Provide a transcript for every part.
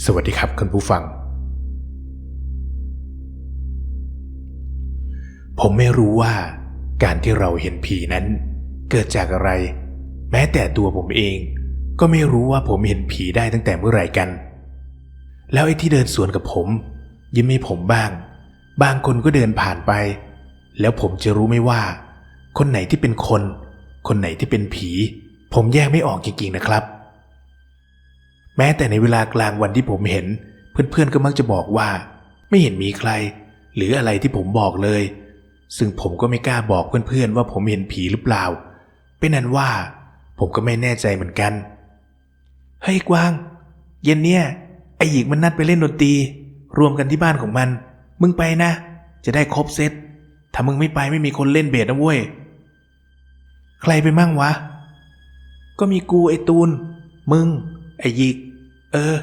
สวัสดีครับคุณผู้ฟัง ผมไม่รู้ว่าการที่เราเห็นผีนั้น เกิดจากอะไร แม้แต่ตัวผมเอง ก็ไม่รู้ว่าผมเห็นผีได้ตั้งแต่เมื่อไหร่กัน แล้วไอ้ที่เดินสวนกับผม ยิ้มให้ผมบ้าง บางคนก็เดินผ่านไป แล้วผมจะรู้ไหม่ว่า คนไหนที่เป็นคน คนไหนที่เป็นผี ผมแยกไม่ออกจริงๆนะครับ แม้แต่ในเวลากลางวันที่ผมเห็น เพื่อนๆก็มักจะบอกว่า ไม่เห็นมีใคร หรืออะไรที่ผมบอกเลย ซึ่งผมก็ไม่กล้าบอกเพื่อนๆว่าผมเห็นผีหรือเปล่า เป็นนั้นว่า ผมก็ไม่แน่ใจเหมือนกันเฮ้ยกวาง เย็นเนี่ยไอหยิกมันนัดไปเล่นดนตรี รวมกันที่บ้านของมัน มึงไปนะ จะได้ครบเซตถ้ามึงไม่ไปไม่มีคนเล่นเบสนะเว้ยใครไปมั่งวะ ก็มีกูไอตูน มึง ไอหยิก เออ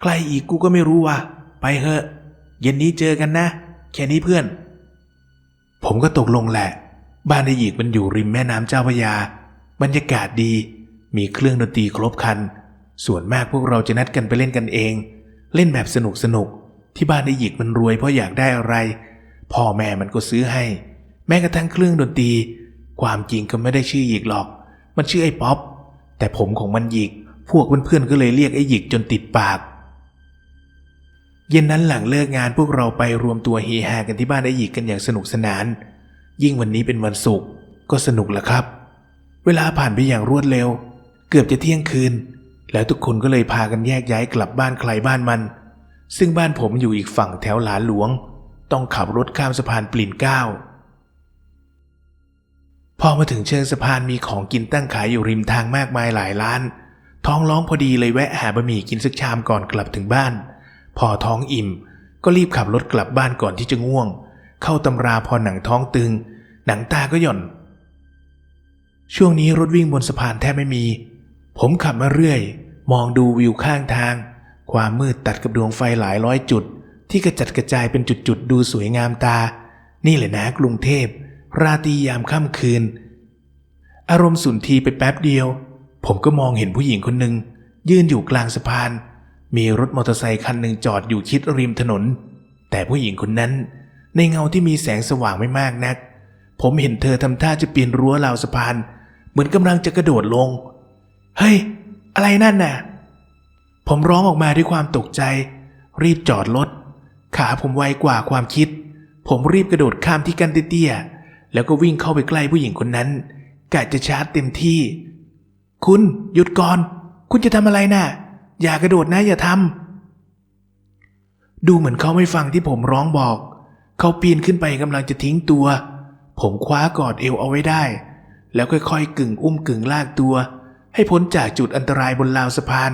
ใครอีกกูก็ไม่รู้ว่ะ ไปเถอะ เย็นนี้เจอกันนะ แค่นี้เพื่อน ผมก็ตกลงแหละ บ้านไอหยิกมันอยู่ริมแม่น้ำเจ้าพระยา บรรยากาศดี มีเครื่องดนตรีครบคัน ส่วนมากพวกเราจะนัดกันไปเล่นกันเอง เล่นแบบสนุกสนุก ที่บ้านไอหยิกมันรวยเพราะอยากได้อะไร พ่อแม่มันก็ซื้อให้ แม้กระทั่งเครื่องดนตรี ความจริงก็ไม่ได้ชื่อหยิกหรอก มันชื่อไอ้ป๊อปแต่ผมของมันหยิก พวกเพื่อนๆก็เลยเรียกไอ้หยิกจนติดปาก เย็นนั้นหลังเลิกงานพวกเราไปรวมตัวเฮฮากันที่บ้านไอ้หยิกกันอย่างสนุกสนาน ยิ่งวันนี้เป็นวันศุกร์ก็สนุกละครับ เวลาผ่านไปอย่างรวดเร็ว เกือบจะเที่ยงคืน แล้วทุกคนก็เลยพากันแยกย้ายกลับบ้านใครบ้านมัน ซึ่งบ้านผมอยู่อีกฝั่งแถวหลานหลวง ต้องขับรถข้ามสะพานปลิ่นเก้าพอมาถึงเชิงสะพานมีของกินตั้งขายอยู่ริมทางมากมายหลายร้าน ท้องร้องพอดีเลยแวะหาบะหมี่กินสักชามก่อนกลับถึงบ้าน พอท้องอิ่ม ก็รีบขับรถกลับบ้านก่อนที่จะง่วง เข้าตำราพอหนังท้องตึง หนังตาก็หย่อน ช่วงนี้รถวิ่งบนสะพานแทบไม่มี ผมขับมาเรื่อย มองดูวิวข้างทาง ความมืดตัดกับดวงไฟหลายร้อยจุด ที่กระจัดกระจายเป็นจุดๆดูสวยงามตา นี่แหละนะกรุงเทพราตรียามค่ำคืน อารมณ์สุนทรีไปแป๊บเดียว ผมก็มองเห็นผู้หญิงคนหนึ่งยืนอยู่กลางสะพาน มีรถมอเตอร์ไซคันหนึ่งจอดอยู่ชิดริมถนน แต่ผู้หญิงคนนั้น ในเงาที่มีแสงสว่างไม่มากนัก ผมเห็นเธอทำท่าจะปีนรั้วราวสะพาน เหมือนกำลังจะกระโดดลง เฮ้ย อะไรนั่นน่ะ ผมร้องออกมาด้วยความตกใจ รีบจอดรถ ขาผมไวกว่าความคิด ผมรีบกระโดดข้ามที่กันเตี้ยๆแล้วก็วิ่งเข้าไปใกล้ผู้หญิงคนนั้นกะจะชาร์จเต็มที่ คุณหยุดก่อน คุณจะทำอะไรน่ะ อย่ากระโดดนะอย่าทำดูเหมือนเขาไม่ฟังที่ผมร้องบอก เขาปีนขึ้นไปกำลังจะทิ้งตัว ผมคว้ากอดเอวเอาไว้ได้ แล้วค่อยๆ กึ่งอุ้มกึ่งลากตัว ให้พ้นจากจุดอันตรายบนราวสะพาน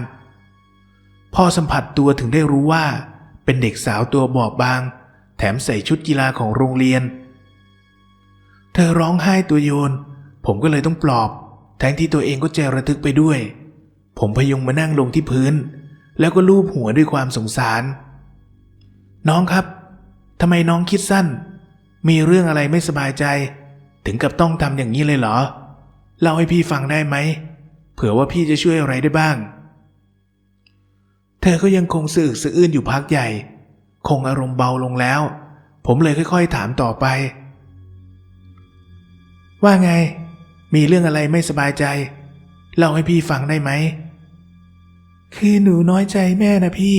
พอสัมผัสตัวถึงได้รู้ว่า เป็นเด็กสาวตัวบอบบาง แถมใส่ชุดกีฬาของโรงเรียน เธอร้องไห้ตัวโยน ผมก็เลยต้องปลอบ ทนที่ตัวเองก็ใจระทึกไปด้วย ผมพยุงมานั่งลงที่พื้น แล้วก็ลูบหัวด้วยความสงสาร น้องครับทำไมน้องคิดสั้น มีเรื่องอะไรไม่สบายใจ ถึงกับต้องทำอย่างนี้เลยเหรอ เล่าให้พี่ฟังได้ไหม เผื่อว่าพี่จะช่วยอะไรได้บ้าง เธอก็ยังคงสะอึกสะอื้นอยู่พักใหญ่ คงอารมณ์เบาลงแล้ว ผมเลยค่อย ๆ ถามต่อไป ว่าไง มีเรื่องอะไรไม่สบายใจ เล่าให้พี่ฟังได้ไหม คือหนูน้อยใจแม่นะพี่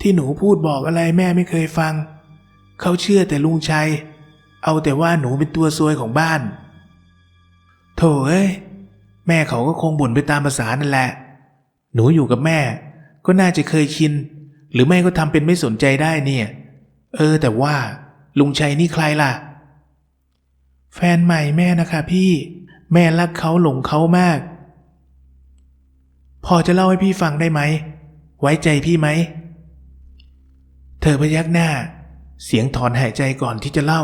ที่หนูพูดบอกอะไรแม่ไม่เคยฟัง เขาเชื่อแต่ลุงชัย เอาแต่ว่าหนูเป็นตัวซวยของบ้าน โถเอ้ย แม่เขาก็คงบ่นไปตามภาษานั่นแหละ หนูอยู่กับแม่ ก็น่าจะเคยชิน หรือไม่ก็ทำเป็นไม่สนใจได้เนี่ย เออ แต่ว่าลุงชัยนี่ใครล่ะ แฟนใหม่แม่นะคะพี่ แม่รักเขาหลงเขามาก พอจะเล่าให้พี่ฟังได้ไหม ไว้ใจพี่ไหม เธอพยักหน้า เสียงถอนหายใจก่อนที่จะเล่า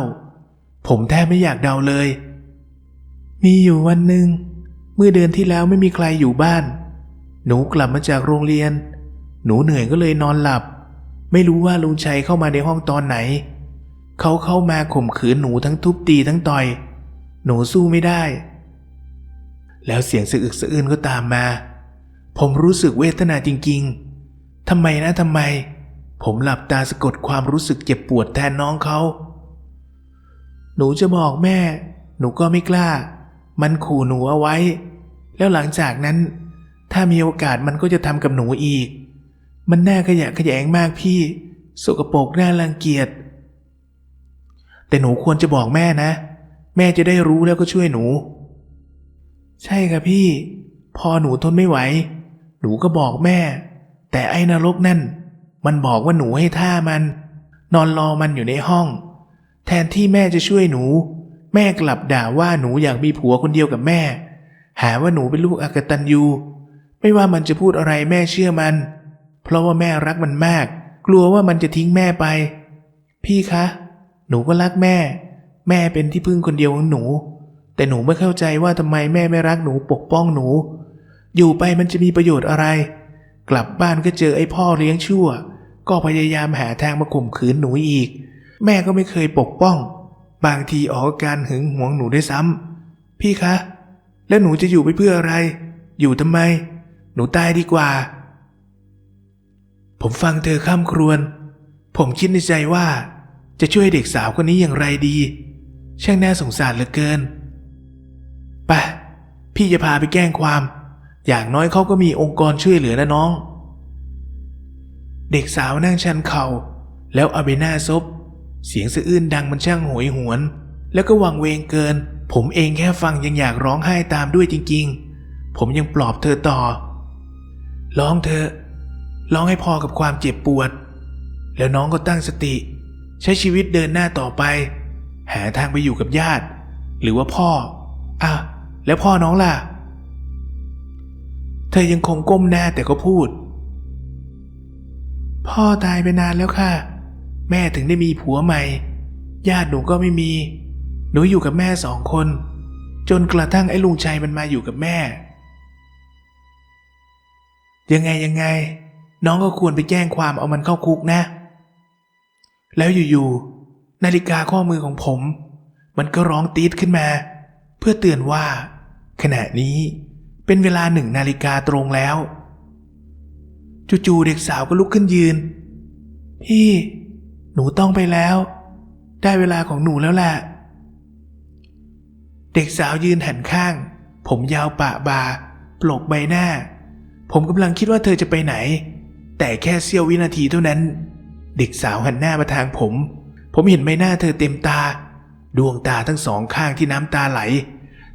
ผมแทบไม่อยากเดาเลย มีอยู่วันหนึ่ง เมื่อเดือนที่แล้วไม่มีใครอยู่บ้าน หนูกลับมาจากโรงเรียน หนูเหนื่อยก็เลยนอนหลับ ไม่รู้ว่าลุงชัยเข้ามาในห้องตอนไหน เขาเข้ามาข่มขืนหนูทั้งทุบตีทั้งต่อย หนูสู้ไม่ได้ แล้วเสียงสะอึกสะอื้นก็ตามมา ผมรู้สึกเวทนาจริงๆทำไมนะทำไม ผมหลับตาสะกดความรู้สึกเจ็บปวดแทนน้องเขา หนูจะบอกแม่ หนูก็ไม่กล้า มันขู่หนูเอาไว้ แล้วหลังจากนั้น ถ้ามีโอกาสมันก็จะทำกับหนูอีก มันน่าขยะขยงมากพี่ สกปรกน่ารังเกียจ แต่หนูควรจะบอกแม่นะ แม่จะได้รู้แล้วก็ช่วยหนู ใช่ค่ะพี่ พอหนูทนไม่ไหว หนูก็บอกแม่ แต่ไอ้นรกนั่น มันบอกว่าหนูให้ท่ามัน นอนรอมันอยู่ในห้อง แทนที่แม่จะช่วยหนู แม่กลับด่าว่าหนูอยากมีผัวคนเดียวกับแม่ หาว่าหนูเป็นลูกอากตันยูไม่ว่ามันจะพูดอะไรแม่เชื่อมัน เพราะว่าแม่รักมันมาก กลัวว่ามันจะทิ้งแม่ไป พี่คะ หนูก็รักแม่ แม่เป็นที่พึ่งคนเดียวของหนู แต่หนูไม่เข้าใจว่าทำไมแม่ไม่รักหนูปกป้องหนู อยู่ไปมันจะมีประโยชน์อะไร กลับบ้านก็เจอไอ้พ่อเลี้ยงชั่ว ก็พยายามหาทางมาข่มขืนหนูอีก แม่ก็ไม่เคยปกป้อง บางทีออกอาการหึงหวงหนูได้วยซ้ำพี่คะ แล้วหนูจะอยู่ไปเพื่ออะไร อยู่ทำไม หนูตายดีกว่า ผมฟังเธอข้ามครวญผมคิดในใจว่า จะช่วยเด็กสาวคนนี้อย่างไรดี ช่างน่าสงสารเหลือเกิน ไปพี่จะพาไปแก้งความ อย่างน้อยเขาก็มีองค์กรช่วยเหลือนะน้อง เด็กสาวนั่งชันเขา่าแล้วเอาไปหน้าซบ เสียงสะอื้นดังมันช่างโหยหวน แล้วก็วังเวงเกิน ผมเองแค่ฟังยังอยากร้องไห้ตามด้วยจริง ๆ ผมยังปลอบเธอต่อ ร้องเธอ ร้องให้พอกับความเจ็บปวด แล้วน้องก็ตั้งสติ ใช้ชีวิตเดินหน้าต่อไป หาทางไปอยู่กับญาติ หรือว่าพ่อ อะ แล้วพ่อน้องล่ะ เธอยังคงก้มหน้าแต่ก็พูด พ่อตายไปนานแล้วค่ะ แม่ถึงได้มีผัวใหม่ ญาติหนูก็ไม่มี หนูอยู่กับแม่สองคน จนกระทั่งไอ้ลุงชัยมันมาอยู่กับแม่ ยังไงยังไง น้องก็ควรไปแจ้งความเอามันเข้าคุกนะ แล้วอยู่ๆนาฬิกาข้อมือของผม มันก็ร้องตีดขึ้นมา เพื่อเตือนว่า ขณะนี้เป็นเวลาหนึ่งนาฬิกาตรงแล้ว จู่ๆเด็กสาวก็ลุกขึ้นยืน พี่ หนูต้องไปแล้ว ได้เวลาของหนูแล้วแหละเด็กสาวยืนหันข้าง ผมยาวปะบาปลกใบหน้า ผมกำลังคิดว่าเธอจะไปไหน แต่แค่เสี้ยววินาทีเท่านั้น เด็กสาวหันหน้ามาทางผม ผมเห็นใบหน้าเธอเต็มตา ดวงตาทั้งสองข้างที่น้ำตาไหล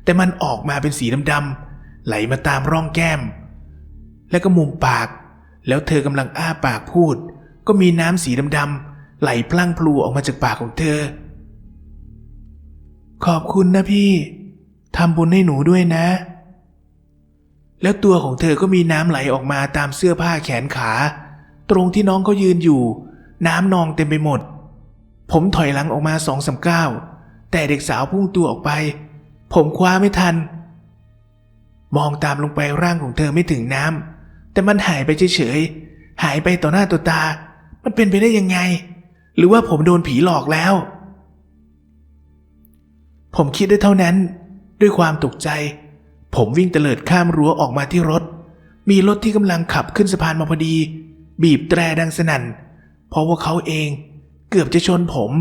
แต่มันออกมาเป็นสีดำๆไหลมาตามร่องแก้ม แล้วก็มุมปาก แล้วเธอกำลังอ้าปากพูด ก็มีน้ำสีดำๆไหลพลั่งพลูออกมาจากปากของเธอ ขอบคุณนะพี่ทำบุญให้หนูด้วยนะ แล้วตัวของเธอก็มีน้ำไหลออกมาตามเสื้อผ้าแขนขา ตรงที่น้องเขายืนอยู่ น้ำนองเต็มไปหมด ผมถอยหลังออกมาสองสามก้าวแต่เด็กสาวพุ่งตัวออกไป ผมคว้าไม่ทัน มองตามลงไปร่างของเธอไม่ถึงน้ำแต่มันหายไปเฉยๆ หายไปต่อหน้าต่อตา มันเป็นไปได้ยังไง หรือว่าผมโดนผีหลอกแล้ว ผมคิดได้เท่านั้น ด้วยความตกใจ ผมวิ่งเตลิดข้ามรั้วออกมาที่รถ มีรถที่กำลังขับขึ้นสะพานมาพอดี บีบแตรดังสนั่น เพราะว่าเขาเองเกือบจะชนผม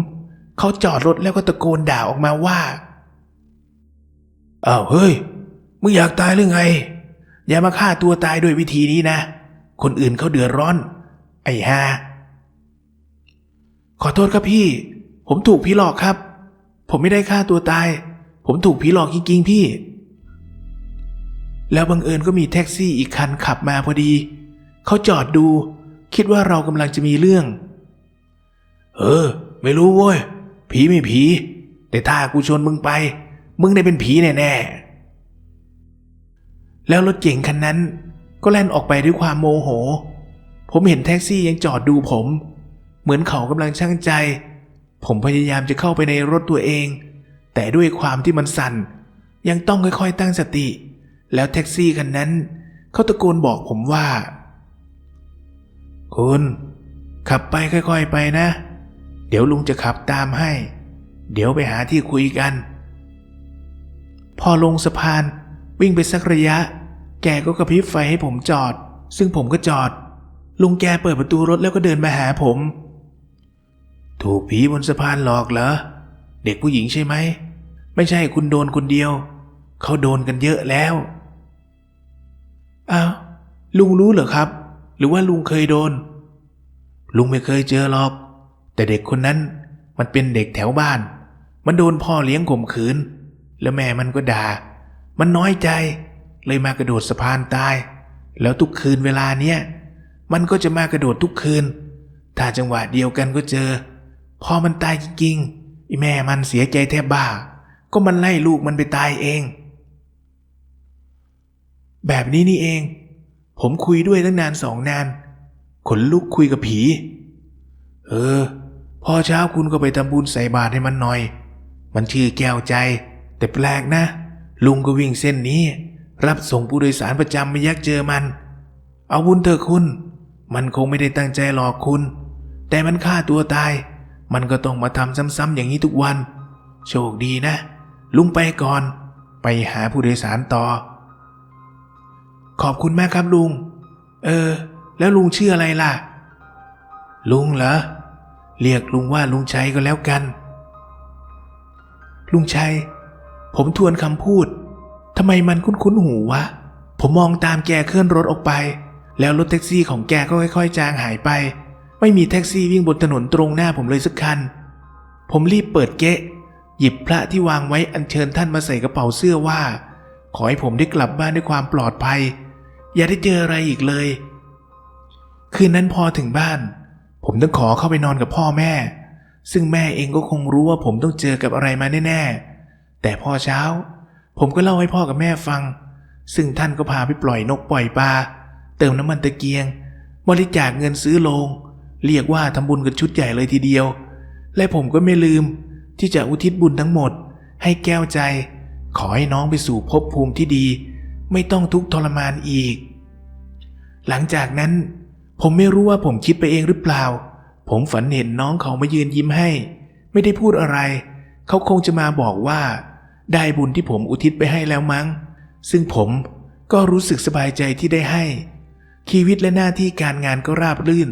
เขาจอดรถแล้วก็ตะโกนด่าออกมาว่า อ้าวเฮ้ย มึงอยากตายหรือไง อย่ามาฆ่าตัวตายด้วยวิธีนี้นะ คนอื่นเขาเดือดร้อน ไอ้ฮาขอโทษครับพี่ ผมถูกผีหลอกครับ ผมไม่ได้ฆ่าตัวตาย ผมถูกผีหลอกจริงๆพี่ แล้วบังเอิญก็มีแท็กซี่อีกคันขับมาพอดี เขาจอดดู คิดว่าเรากำลังจะมีเรื่อง เออ ไม่รู้เว้ย ผีไม่ผี แต่ถ้ากูชนมึงไป มึงได้เป็นผีแน่ๆ แล้วรถเก๋งคันนั้นก็แล่นออกไปด้วยความโมโห ผมเห็นแท็กซี่ยังจอดดูผม เหมือนเขากำลังช่างใจ ผมพยายามจะเข้าไปในรถตัวเอง แต่ด้วยความที่มันสั่น ยังต้องค่อยๆตั้งสติ แล้วแท็กซี่คันนั้น เขาตะโกนบอกผมว่า คุณ ขับไปค่อยๆไปนะ เดี๋ยวลุงจะขับตามให้ เดี๋ยวไปหาที่คุยกัน พอลงสะพานวิ่งไปสักระยะ แกก็กระพริบไฟให้ผมจอด ซึ่งผมก็จอด ลุงแกเปิดประตูรถแล้วก็เดินมาหาผม ถูกผีบนสะพานหลอกเหรอ เด็กผู้หญิงใช่ไหม ไม่ใช่คุณโดนคนเดียว เขาโดนกันเยอะแล้วอ้าวลุงรู้เหรอครับ หรือว่าลุงเคยโดน ลุงไม่เคยเจอหรอก แต่เด็กคนนั้นมันเป็นเด็กแถวบ้าน มันโดนพ่อเลี้ยงข่มขืน แล้วแม่มันก็ด่า มันน้อยใจ เลยมากระโดดสะพานตาย แล้วทุกคืนเวลาเนี้ยมันก็จะมากระโดดทุกคืน ถ้าจังหวะเดียวกันก็เจอ พอมันตายจริงๆไอแม่มันเสียใจแทบบ้า ก็มันไล่ลูกมันไปตายเอง แบบนี้นี่เอง ผมคุยด้วยตั้งนานสองนาน ขนลุกคุยกับผี เออ พอเช้าคุณก็ไปทำบุญใส่บาตรให้มันหน่อย มันชื่อแก้วใจ แต่แปลกนะ ลุงก็วิ่งเส้นนี้ รับส่งผู้โดยสารประจำไม่ยักเจอมัน เอาบุญเถอะคุณ มันคงไม่ได้ตั้งใจหลอกคุณ แต่มันฆ่าตัวตาย มันก็ต้องมาทำซ้ำๆอย่างนี้ทุกวัน โชคดีนะ ลุงไปก่อน ไปหาผู้โดยสารต่อ ขอบคุณมากครับลุง เออ แล้วลุงชื่ออะไรล่ะ ลุงเหรอ เรียกลุงว่าลุงชัยก็แล้วกัน ลุงชัย ผมทวนคำพูดทำไมมันคุ้นๆหูวะ ผมมองตามแกเคลื่อนรถออกไป แล้วรถแท็กซี่ของแกก็ค่อยๆ จางหายไป ไม่มีแท็กซี่วิ่งบนถนนตรงหน้าผมเลยสักคัน ผมรีบเปิดเก๊ะ หยิบพระที่วางไว้อัญเชิญท่านมาใส่กระเป๋าเสื้อว่า ขอให้ผมได้กลับบ้านด้วยความปลอดภัย อย่าได้เจออะไรอีกเลย คืนนั้นพอถึงบ้าน ผมต้องขอเข้าไปนอนกับพ่อแม่ ซึ่งแม่เองก็คงรู้ว่าผมต้องเจอกับอะไรมาแน่ๆ แต่พอเช้า ผมก็เล่าให้พ่อกับแม่ฟัง ซึ่งท่านก็พาไปปล่อยนกปล่อยปลาเติมน้ำมันตะเกียง บริจาคเงินซื้อโลง เรียกว่าทำบุญกันชุดใหญ่เลยทีเดียว และผมก็ไม่ลืม ที่จะอุทิศบุญทั้งหมด ให้แก้วใจ ขอให้น้องไปสู่ภพภูมิที่ดี ไม่ต้องทุกข์ทรมานอีก หลังจากนั้น ผมไม่รู้ว่าผมคิดไปเองหรือเปล่า ผมฝันเห็นน้องเขามายืนยิ้มให้ ไม่ได้พูดอะไร เขาคงจะมาบอกว่า ได้บุญที่ผมอุทิศไปให้แล้วมั้ง ซึ่งผมก็รู้สึกสบายใจที่ได้ให้ ชีวิตและหน้าที่การงานก็ราบรื่น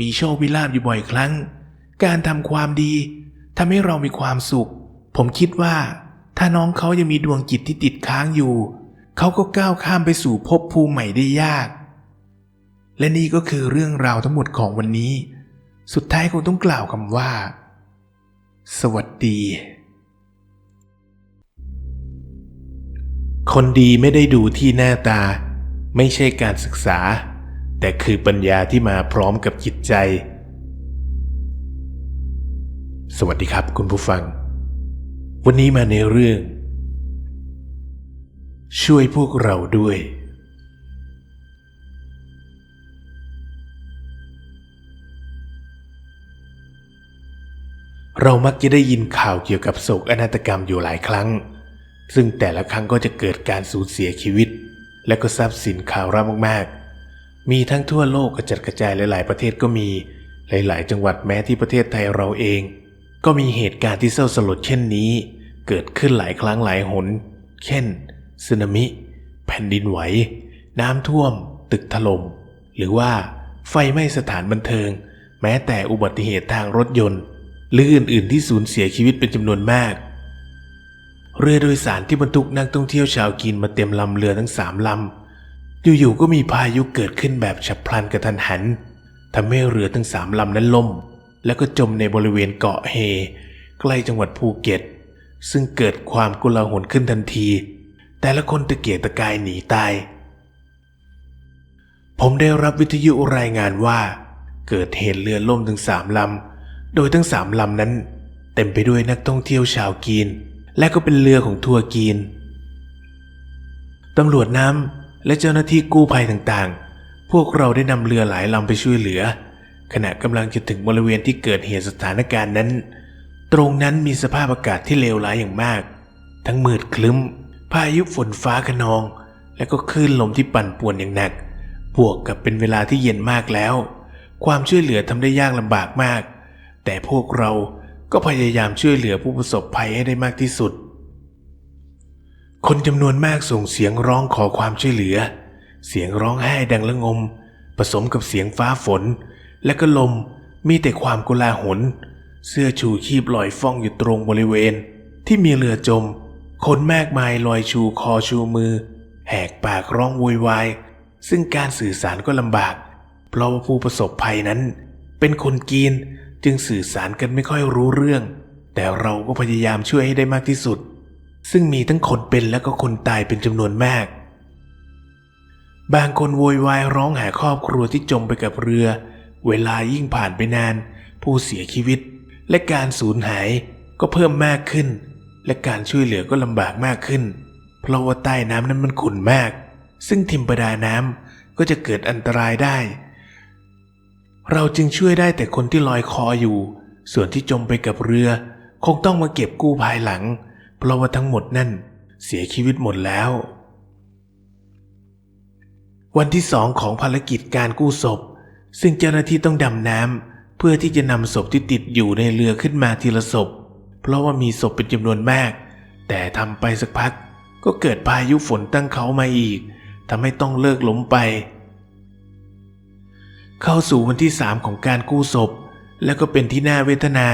มีโชควิลาบอยู่บ่อยครั้ง การทำความดีทำให้เรามีความสุข ผมคิดว่า ถ้าน้องเขายังมีดวงจิตที่ติดค้างอยู่ เขาก็ก้าวข้ามไปสู่ภพภูมิใหม่ได้ยาก และนี่ก็คือเรื่องราวทั้งหมดของวันนี้ สุดท้ายคงต้องกล่าวคำว่า สวัสดี คนดีไม่ได้ดูที่หน้าตา ไม่ใช่การศึกษา แต่คือปัญญาที่มาพร้อมกับจิตใจ สวัสดีครับคุณผู้ฟัง วันนี้มาในเรื่อง ช่วยพวกเราด้วย เรามักจะได้ยินข่าวเกี่ยวกับโศกนาฏกรรมอยู่หลายครั้ง ซึ่งแต่ละครั้งก็จะเกิดการสูญเสียชีวิต และก็ทรัพย์สินข่าวร่ามากๆ มีทั้งทั่วโลกกระจัดกระจายหลาย ๆ ประเทศก็มี หลาย ๆ จังหวัดแม้ที่ประเทศไทยเราเอง ก็มีเหตุการณ์ที่เศร้าสลดเช่นนี้ เกิดขึ้นหลายครั้งหลายหน เช่นสึนามิ แผ่นดินไหว น้ำท่วม ตึกถล่ม หรือว่าไฟไหม้สถานบันเทิง แม้แต่อุบัติเหตุทางรถยนต์ หรืออื่น ๆ ที่สูญเสียชีวิตเป็นจำนวนมาก เรือโดยสารที่บรรทุกนักท่องเที่ยวชาวจีนมาเต็มลำเรือทั้งสามลำ อยู่ๆก็มีพายุเกิดขึ้นแบบฉับพลันกระทันหันทำให้เรือทั้งสามลำนั้นล่ม แล้วก็จมในบริเวณเกาะเฮ ใกล้จังหวัดภูเก็ต ซึ่งเกิดความกุลาหลขึ้นทันที แต่ละคนตะเกียกตะกายหนีตาย ผมได้รับวิทยุรายงานว่า เกิดเหตุเรือล่มถึงสามลำ โดยทั้งสามลำนั้น เต็มไปด้วยนักท่องเที่ยวชาวกีน และก็เป็นเรือของทัวร์กีนตำรวจน้ำและเจ้าหน้าที่กู้ภัยต่างๆ พวกเราได้นำเรือหลายลำไปช่วยเหลือ ขณะกำลังจะถึงบริเวณที่เกิดเหตุสถานการณ์นั้น ตรงนั้นมีสภาพอากาศที่เลวร้ายอย่างมาก ทั้งมืดคลึ้ม พายุฝนฟ้าขนอง และก็คลื่นลมที่ปั่นป่วนอย่างหนัก บวกกับเป็นเวลาที่เย็นมากแล้ว ความช่วยเหลือทำได้ยากลำบากมาก แต่พวกเรา ก็พยายามช่วยเหลือผู้ประสบภัยให้ได้มากที่สุด คนจำนวนมากส่งเสียงร้องขอความช่วยเหลือ เสียงร้องไห้ดังละงม ผสมกับเสียงฟ้าฝน และก็ลมมีแต่ความกุลาหลเสื้อชูชีพลอยฟ้องอยู่ตรงบริเวณ ที่มีเรือจม คนมากมายลอยชูคอชูมือ แหกปากร้องโวยวาย ซึ่งการสื่อสารก็ลำบาก เพราะว่าผู้ประสบภัยนั้น เป็นคนกีน จึงสื่อสารกันไม่ค่อยรู้เรื่อง แต่เราก็พยายามช่วยให้ได้มากที่สุด ซึ่งมีทั้งคนเป็นและก็คนตายเป็นจำนวนมาก บางคนโวยวายร้องหาครอบครัวที่จมไปกับเรือ เวลายิ่งผ่านไปนาน ผู้เสียชีวิต และการสูญหายก็เพิ่มมากขึ้น และการช่วยเหลือก็ลำบากมากขึ้น เพราะว่าใต้น้ำนั้นมันขุ่นมาก ซึ่งทิมประดาน้ำก็จะเกิดอันตรายได้ เราจึงช่วยได้แต่คนที่ลอยคออยู่ ส่วนที่จมไปกับเรือ คงต้องมาเก็บกู้ภายหลัง เพราะว่าทั้งหมดนั่น เสียชีวิตหมดแล้ว วันที่สองของภารกิจการกู้ศพ ซึ่งเจ้าหน้าที่ต้องดำน้ำเพื่อที่จะนำศพที่ติดอยู่ในเรือขึ้นมาทีละศพ เพราะว่ามีศพเป็นจำนวนมาก แต่ทำไปสักพัก ก็เกิดพายุฝนตั้งเขามาอีกทำให้ต้องเลิกล้มไป เข้าสู่วันที่สามของการกู้ศพ แล้วก็เป็นที่น่าเวทนา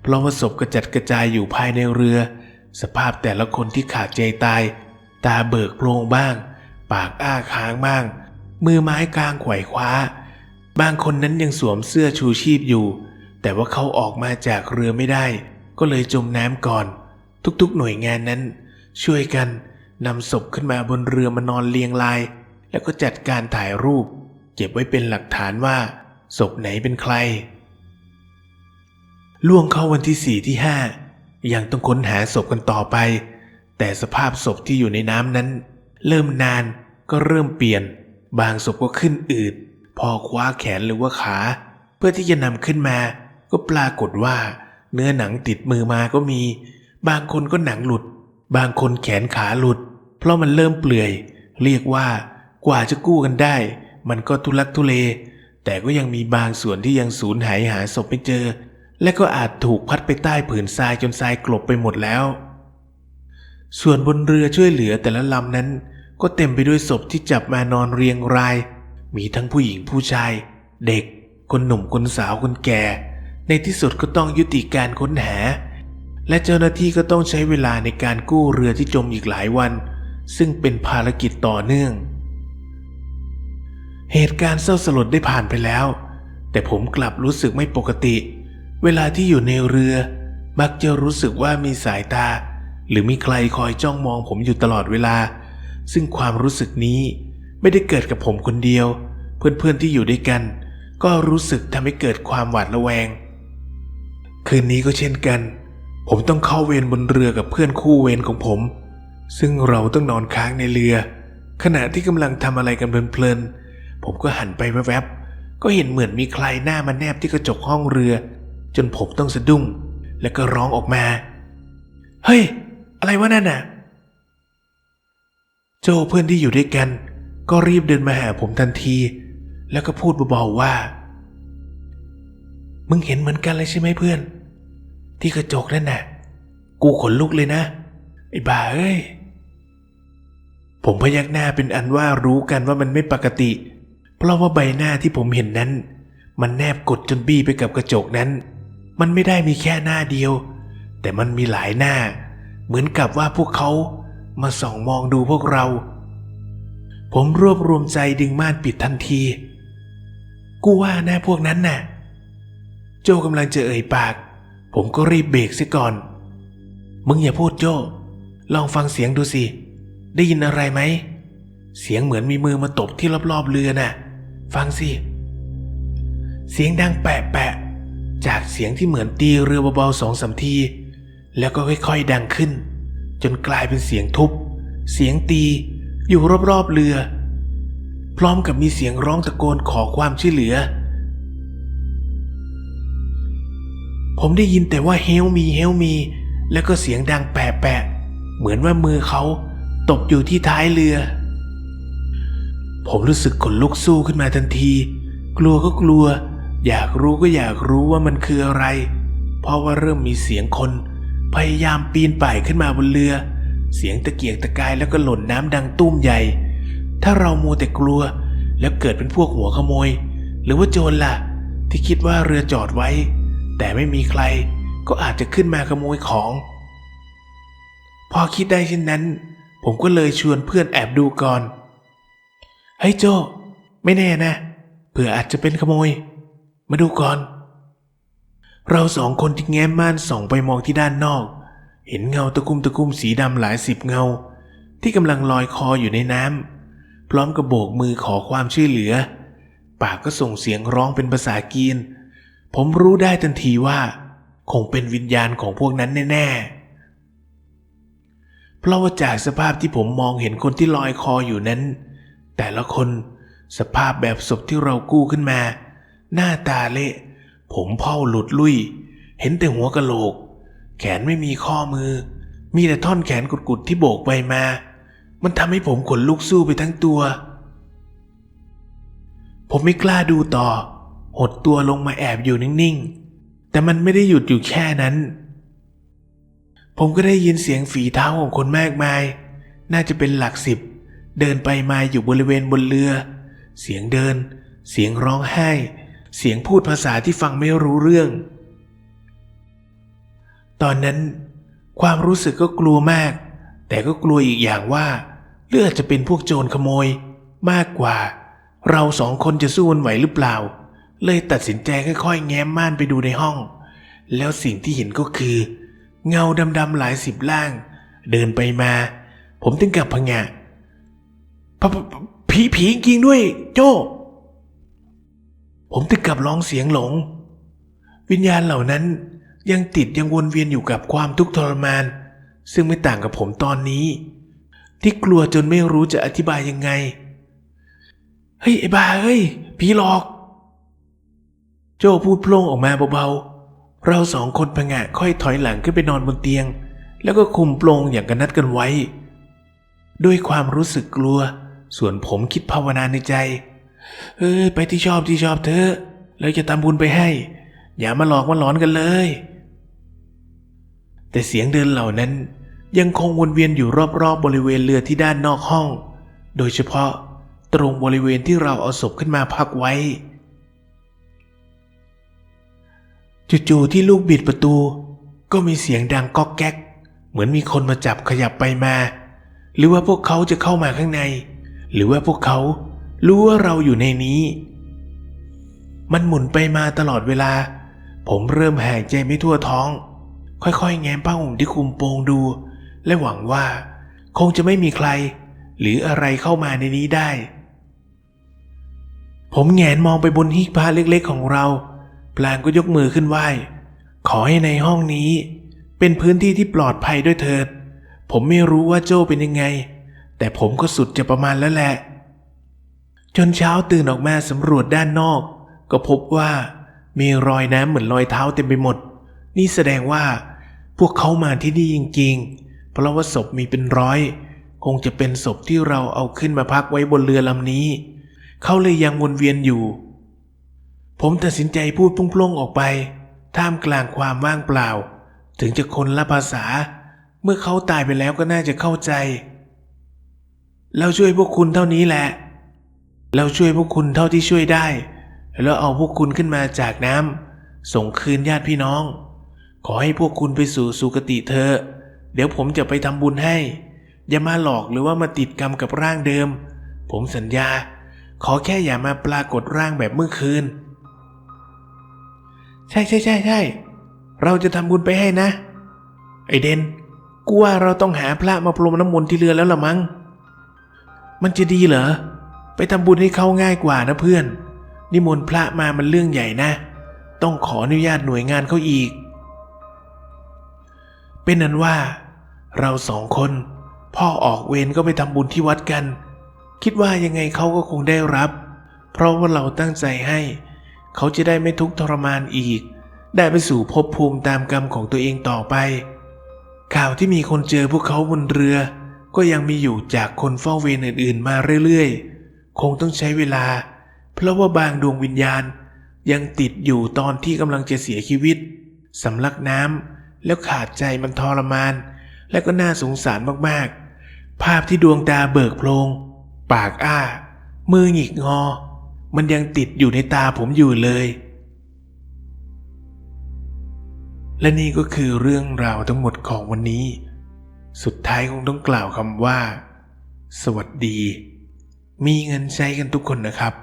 เพราะว่าศพกระจัดกระจายอยู่ภายในเรือ สภาพแต่ละคนที่ขาดใจตาย ตาเบิกโพรงบ้าง ปากอ้าค้างบ้าง มือไม้กลางไขว่คว้า บางคนนั้นยังสวมเสื้อชูชีพอยู่ แต่ว่าเขาออกมาจากเรือไม่ได้ ก็เลยจมน้ำก่อน ทุกๆหน่วยงานนั้น ช่วยกันนำศพขึ้นมาบนเรือมานอนเรียงราย แล้วก็จัดการถ่ายรูป ก็บไว้เป็นหลักฐานว่าศพไหนเป็นใคร ล่วงเข้าวันที่สี่ที่ห้ายังต้องค้นหาศพกันต่อไป แต่สภาพศพที่อยู่ในน้ำนั้น เริ่มนานก็เริ่มเปลี่ยน บางศพก็ขึ้นอืด พอคว้าแขนหรือว่าขา เพื่อที่จะนำขึ้นมา ก็ปรากฏว่า เนื้อหนังติดมือมาก็มี บางคนก็หนังหลุด บางคนแขนขาหลุด เพราะมันเริ่มเปลื่อย เรียกว่ากว่าจะกู้กันได้ มันก็ทุลักทุเล แต่ก็ยังมีบางส่วนที่ยังสูญหายหาศพไม่เจอ และก็อาจถูกพัดไปใต้ผืนทรายจนทรายกลบไปหมดแล้ว ส่วนบนเรือช่วยเหลือแต่ละลำนั้น ก็เต็มไปด้วยศพที่จับมานอนเรียงราย มีทั้งผู้หญิงผู้ชาย เด็ก คนหนุ่มคนสาวคนแก่ ในที่สุดก็ต้องยุติการค้นหา และเจ้าหน้าที่ก็ต้องใช้เวลาในการกู้เรือที่จมอีกหลายวัน ซึ่งเป็นภารกิจต่อเนื่อง เหตุการณ์เศร้าสลดได้ผ่านไปแล้ว แต่ผมกลับรู้สึกไม่ปกติ เวลาที่อยู่ในเรือ มักจะรู้สึกว่ามีสายตา หรือมีใครคอยจ้องมองผมอยู่ตลอดเวลา ซึ่งความรู้สึกนี้ไม่ได้เกิดกับผมคนเดียว เพื่อนๆที่อยู่ด้วยกัน ก็รู้สึกทำให้เกิดความหวาดระแวง คืนนี้ก็เช่นกัน ผมต้องเข้าเวรบนเรือกับเพื่อนคู่เวรของผม ซึ่งเราต้องนอนค้างในเรือ ขณะที่กำลังทำอะไรกันเพลินๆ ผมก็หันไปแวบๆก็เห็นเหมือนมีใครหน้ามาแนบที่กระจกห้องเรือ จนผมต้องสะดุ้ง แล้วก็ร้องออกมา เฮ้ย อะไรวะนั่นน่ะ โจเพื่อนที่อยู่ด้วยกัน ก็รีบเดินมาหาผมทันที แล้วก็พูดเบาๆว่า มึงเห็นเหมือนกันเลยใช่ไหมเพื่อน ที่กระจกนั่นน่ะ กูขนลุกเลยนะ ไอ้บ้าเอ้ยผมพยักหน้าเป็นอันว่ารู้กันว่ามันไม่ปกติ เพราะว่าใบหน้าที่ผมเห็นนั้น มันแนบกดจนบี้ไปกับกระจกนั้น มันไม่ได้มีแค่หน้าเดียว แต่มันมีหลายหน้า เหมือนกับว่าพวกเขามาส่องมองดูพวกเรา ผมรวบรวมใจดึงม่านปิดทันที กูว่าแน่พวกนั้นน่ะ โจกำลังจะเอ่ยปาก ผมก็รีบเบรกเสียก่อน มึงอย่าพูดโจลองฟังเสียงดูสิ ได้ยินอะไรไหม เสียงเหมือนมีมือมาตบที่รอบๆเรือน่ะ ฟังสิ เสียงดังแปะแปะจากเสียงที่เหมือนตีเรือเบาๆสองสามที แล้วก็ค่อยๆดังขึ้น จนกลายเป็นเสียงทุบ เสียงตีอยู่รอบๆเรือ พร้อมกับมีเสียงร้องตะโกนขอความช่วยเหลือ ผมได้ยินแต่ว่าเฮลมีเฮลมี แล้วก็เสียงดังแปะแปะเหมือนว่ามือเขาตกอยู่ที่ท้ายเรือ ผมรู้สึกขนลุกสู้ขึ้นมาทันที กลัวก็กลัว อยากรู้ก็อยากรู้ว่ามันคืออะไร เพราะว่าเริ่มมีเสียงคน พยายามปีนป่ายขึ้นมาบนเรือ เสียงตะเกียกตะกายแล้วก็หล่นน้ำดังตุ้มใหญ่ ถ้าเรามัวแต่กลัว แล้วเกิดเป็นพวกหัวขโมย หรือว่าโจรล่ะ ที่คิดว่าเรือจอดไว้ แต่ไม่มีใคร ก็อาจจะขึ้นมาขโมยของ พอคิดได้เช่นนั้น ผมก็เลยชวนเพื่อนแอบดูก่อน เฮ้ยโจ ไม่แน่นะ เผื่ออาจจะเป็นขโมย มาดูก่อน เราสองคนที่แง้มม่านส่องไปมองที่ด้านนอก เห็นเงาตะคุ่มตะคุ่มสีดำหลายสิบเงา ที่กำลังลอยคออยู่ในน้ำพร้อมกับโบกมือขอความช่วยเหลือ ปากก็ส่งเสียงร้องเป็นภาษากีน ผมรู้ได้ทันทีว่า คงเป็นวิญญาณของพวกนั้นแน่ๆเพราะว่าจากสภาพที่ผมมองเห็นคนที่ลอยคออยู่นั้น แต่ละคนสภาพแบบศพที่เรากู้ขึ้นมา หน้าตาเละ ผมเผาหลุดลุย เห็นแต่หัวกะโหลก แขนไม่มีข้อมือ มีแต่ท่อนแขนกุดๆที่โบกไปมา มันทำให้ผมขนลุกสู้ไปทั้งตัว ผมไม่กล้าดูต่อ หดตัวลงมาแอบอยู่นิ่งๆ แต่มันไม่ได้หยุดอยู่แค่นั้น ผมก็ได้ยินเสียงฝีเท้าของคนมากมาย น่าจะเป็นหลักสิบ เดินไปมาอยู่บริเวณบนเรือ เสียงเดิน เสียงร้องไห้ เสียงพูดภาษาที่ฟังไม่รู้เรื่อง ตอนนั้น ความรู้สึกก็กลัวมาก แต่ก็กลัวอีกอย่างว่าเลือดจะเป็นพวกโจรขโมย มากกว่า เราสองคนจะสู้มันไหวหรือเปล่า เลยตัดสินใจค่อยๆ แง้มม่านไปดูในห้อง แล้วสิ่งที่เห็นก็คือ เงาดำๆหลายสิบล่าง เดินไปมา ผมถึงกับพงะ ผีผีจริงด้วย โจ้ ผมถึงกับร้องเสียงหลง วิญญาณเหล่านั้นยังติดยังวนเวียนอยู่กับความทุกข์ทรมาน ซึ่งไม่ต่างกับผมตอนนี้ ที่กลัวจนไม่รู้จะอธิบายยังไง เฮ้ย ไอ้บ้าเฮ้ย ผีหลอก โจพูดโพล่งออกมาเบาๆ เราสองคนพงะค่อยถอยหลังขึ้นไปนอนบนเตียง แล้วก็คุมโปลงอย่างกันนัดกันไว้ ด้วยความรู้สึกกลัว ส่วนผมคิดภาวนาในใจ เอ้ยไปที่ชอบที่ชอบเถอแล้วจะทำบุญไปให้ อย่ามาหลอกมาหลอนกันเลย แต่เสียงเดินเหล่านั้นยังคงวนเวียนอยู่รอบๆบบริเวณเรือที่ด้านนอกห้อง โดยเฉพาะตรงบริเวณที่เราเอาศพขึ้นมาพักไว้ จู่ๆที่ลูกบิดประตู ก็มีเสียงดังก๊อกแก๊ก เหมือนมีคนมาจับขยับไปมา หรือว่าพวกเขาจะเข้ามาข้างใน หรือว่าพวกเขารู้ว่าเราอยู่ในนี้ มันหมุนไปมาตลอดเวลา ผมเริ่มหายใจไม่ทั่วท้อง ค่อยๆ แง้มผ้าห่มที่คลุมโปงดู และหวังว่า คงจะไม่มีใคร หรืออะไรเข้ามาในนี้ได้ ผมแงนมองไปบนหิ้งพระเล็กๆของเรา พลางก็ยกมือขึ้นไหว้ขอให้ในห้องนี้ เป็นพื้นที่ที่ปลอดภัยด้วยเถิด ผมไม่รู้ว่าโจ้เป็นยังไง แต่ผมก็สุดจะประมาณแล้วแหละ จนเช้าตื่นออกมาสำรวจด้านนอก ก็พบว่ามีรอยน้ำเหมือนรอยเท้าเต็มไปหมด นี่แสดงว่า พวกเขามาที่นี่จริงๆ เพราะว่าศพมีเป็นร้อย คงจะเป็นศพที่เราเอาขึ้นมาพักไว้บนเรือลำนี้ เขาเลยยังวนเวียนอยู่ ผมตัดสินใจพูดพุ่งๆออกไป ท่ามกลางความว่างเปล่า ถึงจะคนละภาษา เมื่อเขาตายไปแล้วก็น่าจะเข้าใจ เราช่วยพวกคุณเท่านี้แหละ เราช่วยพวกคุณเท่าที่ช่วยได้ แล้วเอาพวกคุณขึ้นมาจากน้ำส่งคืนญาติพี่น้อง ขอให้พวกคุณไปสู่สุคติเถอะเดี๋ยวผมจะไปทำบุญให้ อย่ามาหลอกหรือว่ามาติดกรรมกับร่างเดิม ผมสัญญา ขอแค่อย่ามาปรากฏร่างแบบเมื่อคืน ใช่ใช่ใช่ใช่เราจะทำบุญไปให้นะ ไอเดนกูว่าเราต้องหาพระมาพรมน้ำมนต์ที่เรือแล้วละมั้ง มันจะดีเหรอ ไปทำบุญให้เขาง่ายกว่านะเพื่อน นิมนต์พระมามันเรื่องใหญ่นะ ต้องขออนุญาตหน่วยงานเขาอีก เป็นนั้นว่า เราสองคน พ่อออกเวรก็ไปทำบุญที่วัดกัน คิดว่ายังไงเขาก็คงได้รับ เพราะว่าเราตั้งใจให้ เขาจะได้ไม่ทุกข์ทรมานอีก ได้ไปสู่ภพภูมิตามกรรมของตัวเองต่อไป ข่าวที่มีคนเจอพวกเขาบนเรือ ก็ยังมีอยู่จากคนเฝ้าเวรอื่นๆมาเรื่อยๆ คงต้องใช้เวลา เพราะว่าบางดวงวิญญาณ ยังติดอยู่ตอนที่กำลังจะเสียชีวิตสำลักน้ำแล้วขาดใจมันทรมาน และก็น่าสงสารมากๆ ภาพที่ดวงตาเบิกโพลงปากอ้า มือหงิกงอ มันยังติดอยู่ในตาผมอยู่เลย และนี่ก็คือเรื่องราวทั้งหมดของวันนี้ สุดท้ายคงต้องกล่าวคำว่า สวัสดี มีเงินใช้กันทุกคนนะครับ